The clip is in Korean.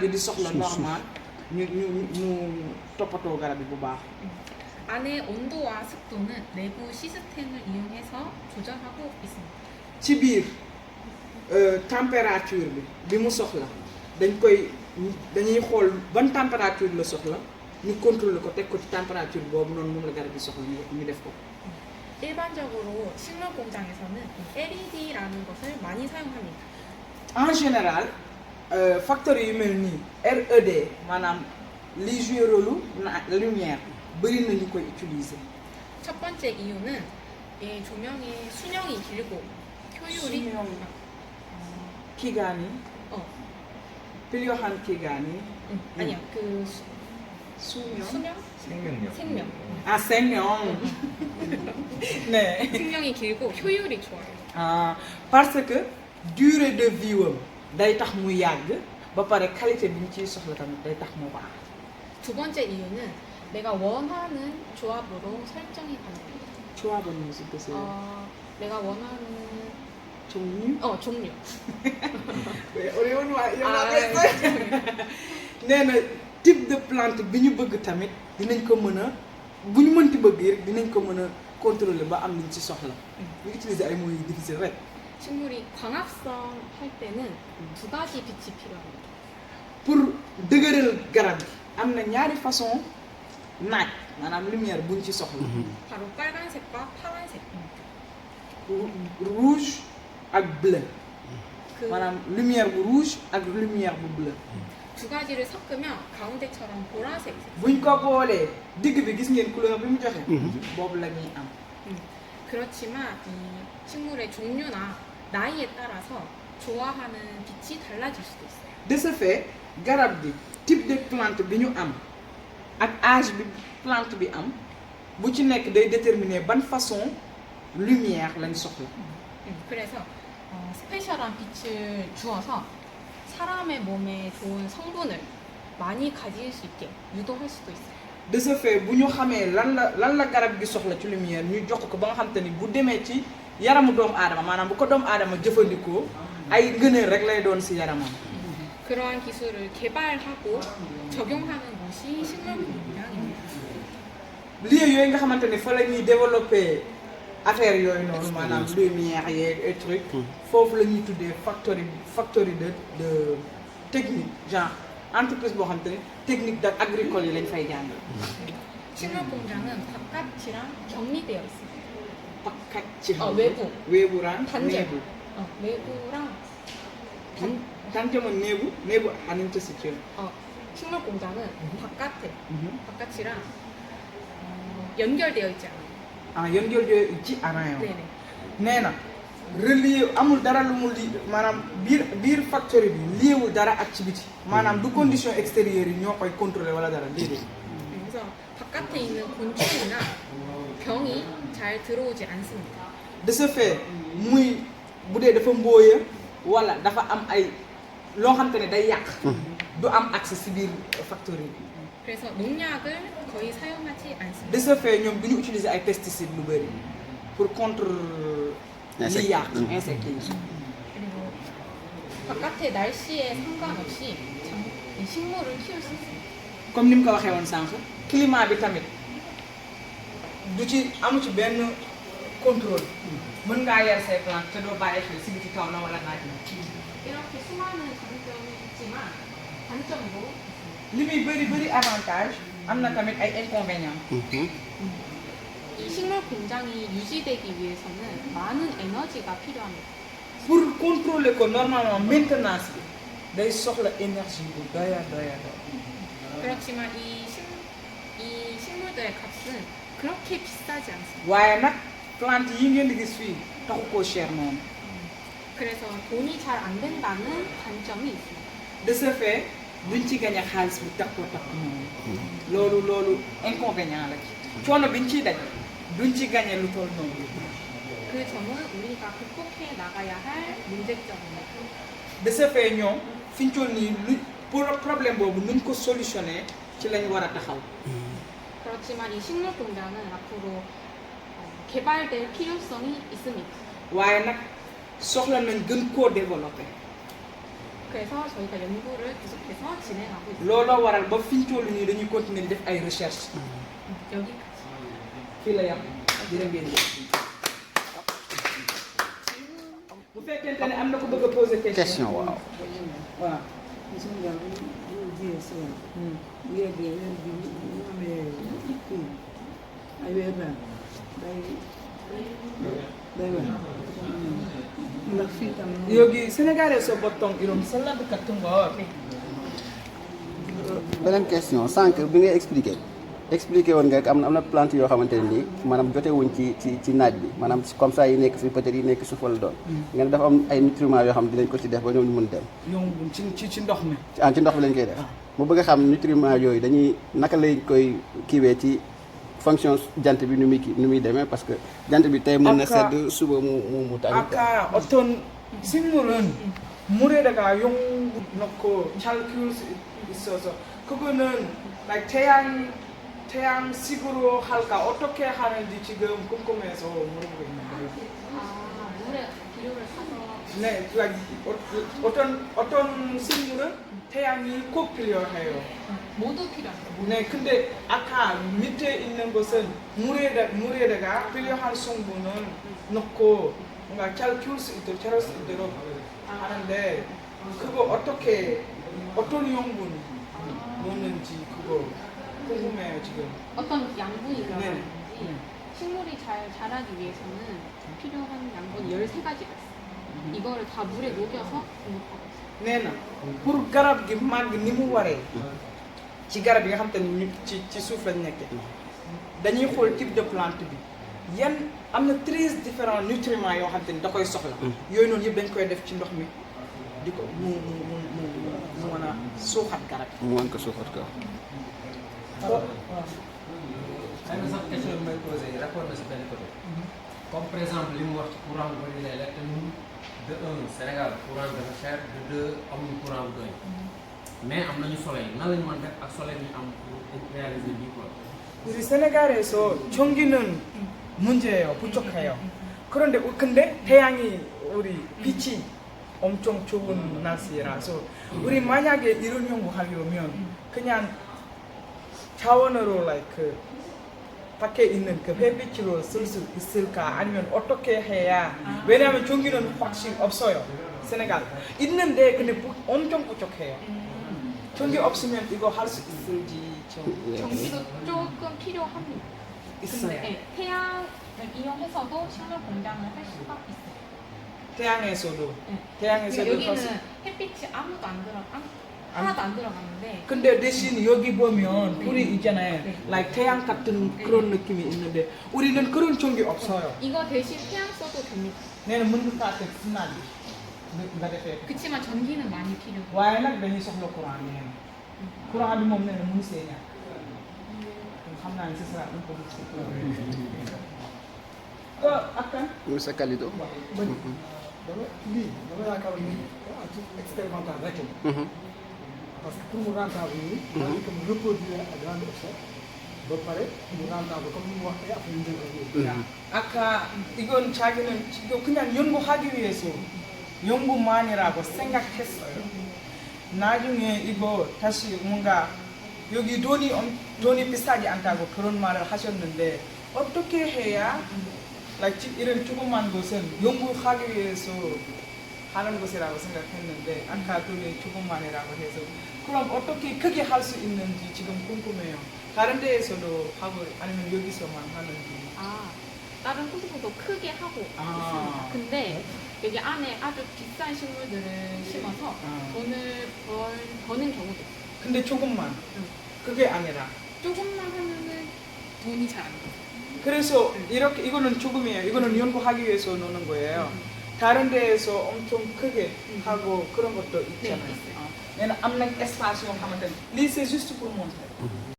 bi di soxla normal ñu ñu ñu toppatoo garab bi bu baax 안의 온도와 습도는 내부 시스템을 이용해서 조절하고 있습니다. ci biir euh, température bi bi mu soxla dañ koy dañuy xool ban température la soxla ñu contrôler ko teg ko ci température boobu noonu moom la garab bi soxla ñu ñu def ko 일반적으로 식물 공장에서는 LED라는 것을 많이 사용합니다. en général euh, facteurs yu mel nii RED maanaam li joué rôle na lumière bëri na ñu koy utiliser 첫 번째 이유는 이 조명의 수명이 길고 효율이 수명. 키간이 어, 필요한 키간이 응, 아니야 그 수, 수명 수명 생명력. 생명 아 생명 네 생명이 길고 효율이 좋아요. ah parce que durée de vie day tax mu yàgg ba pare qualité bi ñu ciy soxla tamit day tax mu baax 두 번째 이유는 내가 원하는 조합으로 설정이 ba nu si desee 어, 내가 원하는 종류 어 종류. orion waa yow 아, laa nee na type de plante bi ñu bëgg tamit dinañ ko mën a bu ñu mënti bëgg rek dinañ ko mën a contrôler ba am liñ ci soxla ñu utiliser ay mots yu difficile rek 식물이 광합성 할 때는 두 가지 빛이 필요합니다. pour dëgëral garab gi am na ñaari façon naaj maanaam lumière buñ ci soxla 바로 빨간색과 파란색. rouge ak bleu 그두 maanaam lumière bu rouge ak lumière bu bleu 가지를 섞으면 가운데처럼 보라색. 색. buñ ko boolee digg bi gis ngeen couleur bi mu joxe boobu la ñuy am 그렇지만 이 식물의 종류나 나이에 따라서 좋아하는 빛이 달라질 수도 있어요. de ce fait garab bi type de plante bi ñu am ak âge bi plante bi am bu ci nekk day déterminer ban façon lumière lañ soxla 음, 그래서 어, 스페셜한 빛을 주어서 사람의 몸에 좋은 성분을 많이 가질 수 있게 유도할 수도 있어요. de ce fait bu ñu xamee lan la lan la garab gi soxla ci lumière ñu jox ko ba nga xam te ni bu demee ci yaramu doomu aadama maanaam bu ko doomu aadama jëfandikoo ay ngëneel rek lay doon si yaramam 그러한 기술을 개발하고 적용하는 것이 식물 공장입니다. lieu yooyu nga xamante ni fa la ñuy développer affaire yooyu noonu maanaam lumière yeeg et truc foofu la ñuy tuddee factory factory de de technique genre Entreprise boo xamante ni technique da agricole yi lañ fay jàngal 식물 공장은 바깥이랑 격리되어 pakkat ci 어, 외부. 외부랑 단절. 내부 어, 외부랑 단, ma néebu néebu aninte situation 어, 식물 공장은 바깥에 Mhm. 바깥이랑 어, 연결되어 있지 않아요. ah 연결돼 ci anayo 네네. na relié amul dara lu mu li maanaam biir biir factory bi liéwul dara ak ci biti maanaam du condition extérieure yi ñoo koy contrôler wala dara déedéet 그래서 바깥에 있는 곤충이나 병이 잘 들어오지 않습니다. de ce fait muy bu dee dafa mbóoya wala dafa am ay loo xam te ne day yàq du am accès si biir factory bi 그래서 농약을 거의 사용하지 않습니다. de ce fait ñoom du ñu utiliser ay pesticides lu bëri pour contre Mhm. insectes yi 그리고 바깥의 날씨에 상관없이 장, 이 식물을 키울 수 있습니다. comme ni mu ko waxee woon sànq climat bi tamit du ci amu ci benn contrôle mën ngaa yar say plante te doo bàyyi xel si biti taw na wala naaj na 이렇게 수많은 장점이 있지만 단점도 li muy bëri bëri avantage am na tamit ay inconvénients 이 식물 공장이 유지되기 위해서는 많은 에너지가 필요합니다. pour contrôler ko normalement maintenance bi day soxla énergie bu doya doya doya 그렇지만 이, 식, 이 식물들의 값은 그렇게 비싸지 않습니다. waaye nag plante yi ngeen di gis fii taxu koo cher noonu 그래서 돈이 잘 안 된다는 단점이 있습니다. de ce fait duñ ci gañ a xaalis bu tax koo tax noonu loolu loolu inconvénient la ci coono biñ ciy daj lu toll noonu 그 점은 우리가 극복해 나가야 할 문제점입니다. de ce fait ñoom fi ñu toll nii lu pour problème boobu nuñ ko solutionné ci lañ war a taxaw 그렇지만 이 식물 공장은 앞으로 어, 개발될 필요성이 있습니다. waaye nag soxla nañ gën koo développé 그래서 저희가 연구를 계속해서 진행하고 있습니다. looloo waral ba fi ñu toll nii dañuy continuer di def ay recherche 여기까지. Fii la yam jërë ngeen jëf bu fekkente ne am na ko bëgg a poser question question waaw waaw gis nga bu bu jiyee si woon bu yeggee weer bi bu bu amee kii ay weer daal day day wax ndax fii tam 여기 세네갈에서 보통 이런 샐러드 같은 거 beneen question sànq bi ngay expliqué expliqué woon nga am na am na plante yoo xamante ne nii maanaam jotewuñ ci ci ci naaj bi maanaam comme ça yi nekk fi peut-être yi nekk suuf wala doon nga ne dafa am ay nutriments yoo xam ne dinañ ko ci def ba ñoom ñu mun dem yomb ci ci ci ndox mi ah ci ndox bi lañ koy def mu bëgg a xam nutriments yooyu dañuy naka lañ koy kiiwee ci fonction jant bi nu muy kii nu muy demee parce que jant bi tey mën na Ak- sedd suba mu mu mu tàng 아까 어떤 식물은 물에다가 용 넣고 잘 키울 수 있어서 그거는 like 태양 태양식으로 할까 어떻게 하는지 지금 궁금해서 물어보고 있는 거예요. 아, 물에 비료를 사서 네, like 어, 어떤 어떤 식물은 태양이 꼭 필요해요. 모두 필요합니다. 네, 근데 아까 밑에 있는 것은 물에다, 물에다가 필요한 성분을 넣고 뭔가 잘 키울 수 있도록 자랄 수 있도록 하는데 그거 어떻게 어떤 용분 넣는지 그거 궁금해요 지금. 어떤 양분이 네. 들어가는지 식물이 잘 자라기 위해서는 필요한 양분이 13가지가 있어요. 이거를 다 물에 녹여서 공급하고 있어요. nee na pour garab gi màgg ni mu waree ci garab yi nga xam te ne ñu ci ci suuf lañ nekkee dañuy xool type de plante bi yan am na treize différents nutriments yoo xam te ni da koy soxla yooyu noonu yëpp dañ koy def ci ndox mi di ko mu mu mu mu mu mën a suuxat garab mu mën ko suuxat ko 우리 세네갈에서 전기는 문제예요 부족해요 그런데 우- 근데 태양이 우리 빛이 엄청 좋은 날씨라서 우리 만약에 이런 연구하려면 그냥 자원으로 like 그 밖에 있는 그 햇빛으로 쓸 수 있을까? 아니면 어떻게 해야? 왜냐하면 전기는 확실히 없어요 세네갈. 있는데 근데 부- 엄청 부족해요. 전기 없으면 이거 할 수 있을지 좀 전기도 조금 필요합니다. 있어요. 근데 네, 태양을 이용해서도 식물 공장을 할 수가 있어요. 태양에서도. 네. 태양에서도 여기는 할 수- 햇빛이 아무도 안 들어, 안, 하나도 안 들어가는데 근데 대신 여기 보면 네. 불이 있잖아요. 네. like 태양 같은 그런 느낌이 있는데 우리는 그런 전기 없어요. 이거 대신 태양 써도 됩니다. 내는 nga defee ko. 그렇지만 전기는 많이 필요해요. ko ak kan. monsieur Kalidou bëri dama lii dama yaakaar ni à titre expérimental rek la parce que pour mu rentable nii c'est-à-dire que mu reproduire à grande échelle ba pare mu rentable comme ni mu waxee après ñu jël ko 아까 이건 자기는 지금 그냥 연구하기 위해서 연구만이라고 생각했어요. 나중에 이거 다시 뭔가 여기 돈이 엄- 돈이 비싸지 않다고 그런 말을 하셨는데 어떻게 해야 like 지- 이런 조그만 것은 연구하기 위해서 하는 것이라고 생각했는데 아까 돈이 조금만이라고 해서 그럼 어떻게 크게 할 수 있는지 지금 궁금해요. 다른 데에서도 하고 아니면 여기서만 하는지. 아, 다른 곳에서도 크게 하고 아. 있습니다. 근데 여기 안에 아주 비싼 식물들을 심어서 아. 돈을 벌, 버는 경우도 있어요. 근데 조금만. 응. 그게 아니라. 조금만 하면은 돈이 잘 안 돼요. 그래서 이렇게 이거는 조금이에요. 이거는 연구하기 위해서 노는 거예요. 다른 데에서 엄청 크게 하고 그런 것도 있잖아요. 있어요. 아, 얘는 am yoo xamante ne lii c'est juste pour montrer.